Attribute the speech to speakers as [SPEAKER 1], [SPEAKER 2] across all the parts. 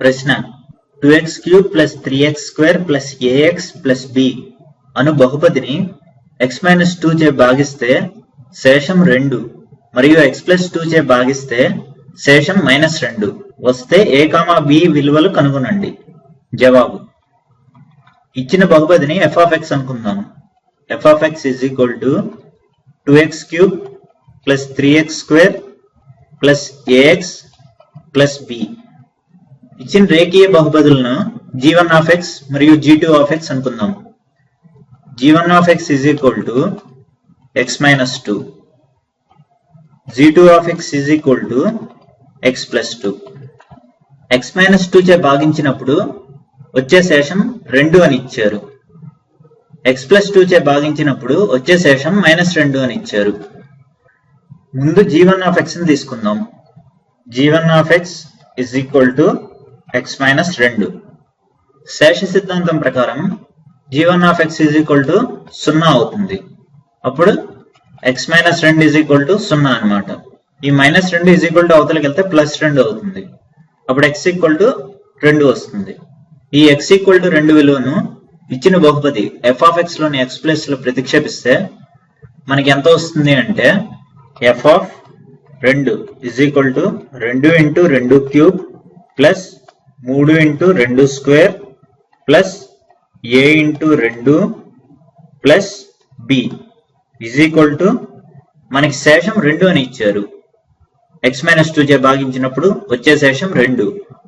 [SPEAKER 1] ప్రశ్న. Two x cube plus three x square plus a x plus b అను బహుపదిని x minus two చే భాగిస్తే శేషం రెండు మరియు ఎక్స్ ప్లస్ టూ చే భాగిస్తే శేషం మైనస్ రెండు. వస్తే ఏ కామా బి విలువలు కనుగొనండి. జవాబు. ఇచ్చిన బహుపదిని ఎఫ్ ఆఫ్ ఎక్స్ అనుకుందాం. F of x is equal to two x cube plus three x square plus a x plus b ఇచ్చిన రేఖీయ బహుపదులను జీ వన్ ఆఫ్ ఎక్స్ మరియు జీ టూ ఆఫ్ ఎక్స్ అనుకుందాం. G one of x is equal to x minus two g two of x is equal to x plus two x minus two చే భాగించినప్పుడు వచ్చే శేషం రెండు అని ఇచ్చారు. X plus two చే భాగించినప్పుడు వచ్చే శేషం మైనస్ రెండు అని ఇచ్చారు. ముందు జీ వన్ ఆఫ్ ఎక్స్ని తీసుకుందాం. G one of x is equal to x minus రెండు. శేష సిద్ధాంతం ప్రకారం g one of x is equal to సున్నా అవుతుంది. అప్పుడు ఎక్స్ మైనస్ రెండు ఈజ్ ఈక్వల్ టు సున్నా అనమాట ఈ మైనస్ రెండు ఈజ్ ఈక్వల్ టు అవతలకి వెళ్తే ప్లస్ రెండు అవుతుంది. అప్పుడు ఎక్స్ ఈక్వల్ టు రెండు వస్తుంది. ఈ ఎక్స్ ఈక్వల్ టు రెండు విలువను ఇచ్చిన బహుపది ఎఫ్ ఆఫ్ ఎక్స్లోని ఎక్స్ ప్లస్లో ప్రతిక్షేపిస్తే మనకి ఎంత వస్తుంది అంటే ఎఫ్ ఆఫ్ రెండు ఇజ్ ఈక్వల్ టు రెండు ఇంటూ రెండు క్యూబ్ ప్లస్ మూడు ఇంటూ రెండు స్క్వేర్ ప్లస్ ఏ ఇంటూ రెండు plus b is equal to మనకి శేషం రెండు అని ఇచ్చారు. ఎక్స్ మైనస్ టూ చే భాగించినప్పుడు వచ్చే శేషం రెండు.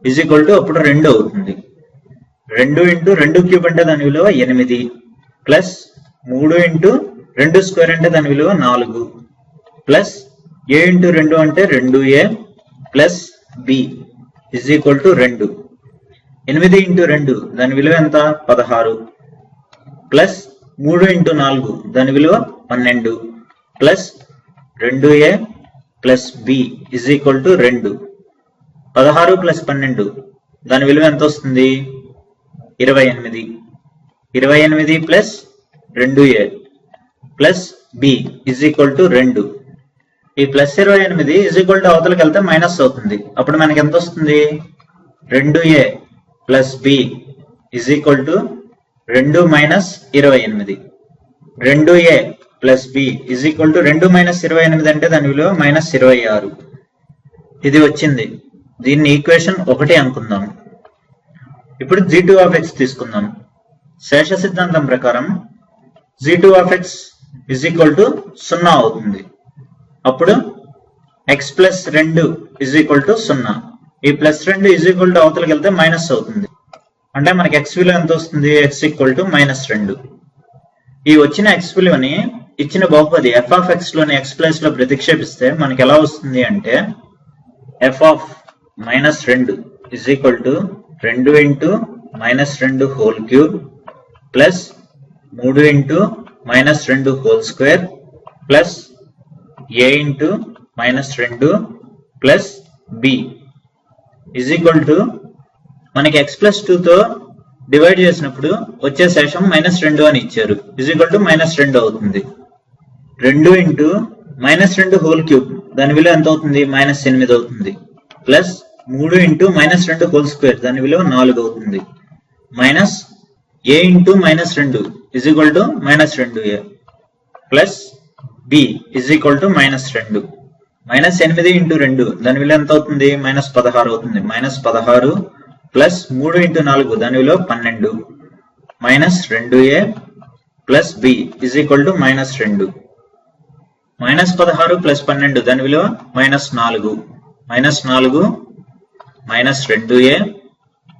[SPEAKER 1] ఇజ్ ఈక్వల్ టు అప్పుడు రెండు అవుతుంది. రెండు ఇంటూ రెండు క్యూబ్ అంటే దాని విలువ ఎనిమిది. ప్లస్ మూడు ఇంటూ రెండు స్క్వేర్ అంటే దాని విలువ నాలుగు. ప్లస్ ఏ ఇంటూ రెండు అంటే రెండు a. Plus b is equal to రెండు. ఎనిమిది ఇంటూ రెండు దాని విలువ ఎంత? పదహారు. ప్లస్ మూడు ఇంటూ నాలుగు దాని విలువ పన్నెండు. ప్లస్ రెండు a plus b is equal to రెండు. పదహారు ప్లస్ పన్నెండు దాని విలువ ఎంత వస్తుంది? ఇరవై ఎనిమిది. ఇరవై ఎనిమిది ప్లస్ రెండు a plus b is equal to రెండు. ఈ ప్లస్ ఇరవై ఎనిమిది ఇజ్ ఈక్వల్ టు అవతలకి వెళ్తే మైనస్ అవుతుంది. అప్పుడు మనకి ఎంత వస్తుంది? రెండు a. Plus b is equal to రెండు మైనస్ ఇరవై ఎనిమిది. రెండు a plus b is equal to రెండు మైనస్ ఇరవై ఎనిమిది అంటే దాని విలువ మైనస్ ఇరవై ఆరు. ఇది వచ్చింది. దీన్ని ఈక్వేషన్ ఒకటి అనుకుందాం. ఇప్పుడు జీ టూ ఆఫ్ ఎక్స్ తీసుకుందాం. శేష సిద్ధాంతం ప్రకారం g two of x is equal to సున్నా అవుతుంది. అప్పుడు ఎక్స్ ప్లస్ రెండు ఇజ్ ఈక్వల్ టు సున్నా. ఈ ప్లస్ రెండు ఈజ్ ఈక్వల్ టు అవతలకి వెళ్తే మైనస్ అవుతుంది. అంటే మనకి ఎక్స్ విలువ ఎంత వస్తుంది? ఎక్స్ ఈక్వల్ టు మైనస్ రెండు. ఈ వచ్చిన ఎక్స్ విలువని ఇచ్చిన బహుపది ఎఫ్ ఆఫ్ ఎక్స్లోని ఎక్స్ ప్లస్లో ప్రతిక్షేపిస్తే మనకి ఎలా వస్తుంది అంటే ఎఫ్ ఆఫ్ మైనస్ రెండు ఇజ్ ఈక్వల్ టు రెండు ఇంటూ మైనస్ రెండు హోల్ క్యూబ్ ప్లస్ మూడు ఇంటూ మైనస్ రెండు whole square plus a into minus రెండు plus b is equal to మనకి ఎక్స్ ప్లస్ టూతో డివైడ్ చేసినప్పుడు వచ్చే శేషం మైనస్ రెండు అని ఇచ్చారు. ఈజ్ ఈక్వల్ టు మైనస్ రెండు అవుతుంది. రెండు ఇంటూ మైనస్ రెండు హోల్ క్యూబ్ దాని విలువ ఎంత అవుతుంది? మైనస్ ఎనిమిది అవుతుంది. ప్లస్ మూడు ఇంటూ మైనస్ రెండు హోల్ స్క్వేర్ దాని విలువ నాలుగు అవుతుంది. మైనస్ ఏ ఇంటూ మైనస్ రెండు ఇజ్ ఈక్వల్ టు మైనస్ రెండు a plus b is equal to minus రెండు. మైనస్ ఎనిమిది ఇంటూ రెండు దాని విలువ ఎంత అవుతుంది? మైనస్ పదహారు అవుతుంది. మైనస్ పదహారు ప్లస్ మూడు ఇంటూ నాలుగు దాని విలువ పన్నెండు. మైనస్ రెండు a plus b is equal to minus రెండు. మైనస్ పదహారు ప్లస్ పన్నెండు దాని విలువ మైనస్ నాలుగు. మైనస్ నాలుగు మైనస్ రెండు a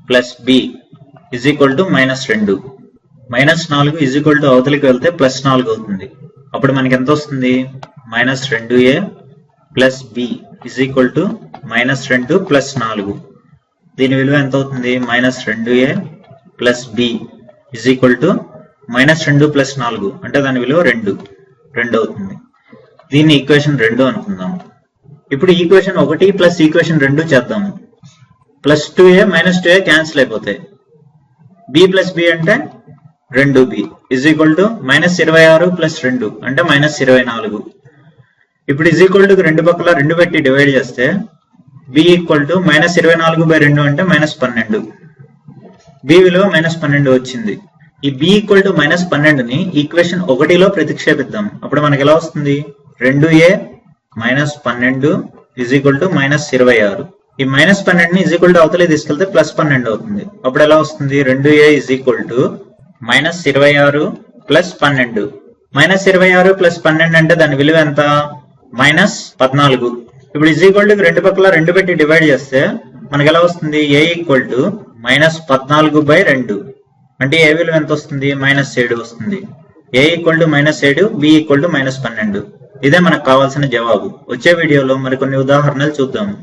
[SPEAKER 1] plus b is equal to minus రెండు. మైనస్ నాలుగు ఇజ్ ఈక్వల్ టు అవతలికి వెళ్తే ప్లస్ నాలుగు అవుతుంది. అప్పుడు మనకి ఎంత వస్తుంది? మైనస్ రెండు a plus b is equal to minus రెండు ప్లస్ నాలుగు. దీని విలువ ఎంత అవుతుంది? మైనస్ రెండు a plus b is equal to minus రెండు ప్లస్ నాలుగు. అంటే దాని విలువ రెండు. రెండు అవుతుంది. దీన్ని ఈక్వేషన్ రెండు అనుకుందాము ఇప్పుడు ఈక్వేషన్ ఒకటి ప్లస్ ఈక్వేషన్ రెండు చేద్దాము plus two a minus two a cancel అయిపోతాయి. బి ప్లస్ బి అంటే రెండు b is equal to minus ఇరవై ఆరు ప్లస్ రెండు. అంటే మైనస్ ఇరవై నాలుగు. ఇప్పుడు ఇజ్ ఈక్వల్ టు రెండు పక్కల రెండు పెట్టి డివైడ్ చేస్తే బి ఈక్వల్ టు మైనస్ ఇరవై నాలుగు బై రెండు అంటే మైనస్ పన్నెండు. బి విలువ మైనస్ పన్నెండు వచ్చింది. ఈ బి ఈక్వల్ టు మైనస్ పన్నెండుని ఈక్వేషన్ ఒకటిలో ప్రతిక్షేపిద్దాం. అప్పుడు మనకి ఎలా వస్తుంది? రెండు ఏ మైనస్ పన్నెండు ఇజ్ ఈక్వల్ టు మైనస్ ఇరవై ఆరు. ఈ మైనస్ పన్నెండుని ఇజ్ ఈక్వల్ టు అవతలే తీసుకెళ్తే ప్లస్ పన్నెండు అవుతుంది. అప్పుడు ఎలా వస్తుంది? రెండు a is equal to minus ఇరవై ఆరు ప్లస్ పన్నెండు. మైనస్ ఇరవై ఆరు ప్లస్ పన్నెండు అంటే దాని విలువ ఎంత? మైనస్ పద్నాలుగు. ఇప్పుడు ఇజ్ ఈక్వల్ టు రెండు పక్కల రెండు పెట్టి డివైడ్ చేస్తే మనకి ఎలా వస్తుంది? ఏ ఈక్వల్ టు మైనస్ పద్నాలుగు బై రెండు. అంటే ఏ విలువ ఎంత వస్తుంది? మైనస్ ఏడు వస్తుంది. ఏ ఈక్వల్ టు మైనస్ ఏడు బి ఈక్వల్ టు మైనస్ పన్నెండు. ఇదే మనకు కావాల్సిన జవాబు. వచ్చే వీడియోలో మరికొన్ని ఉదాహరణలు చూద్దాము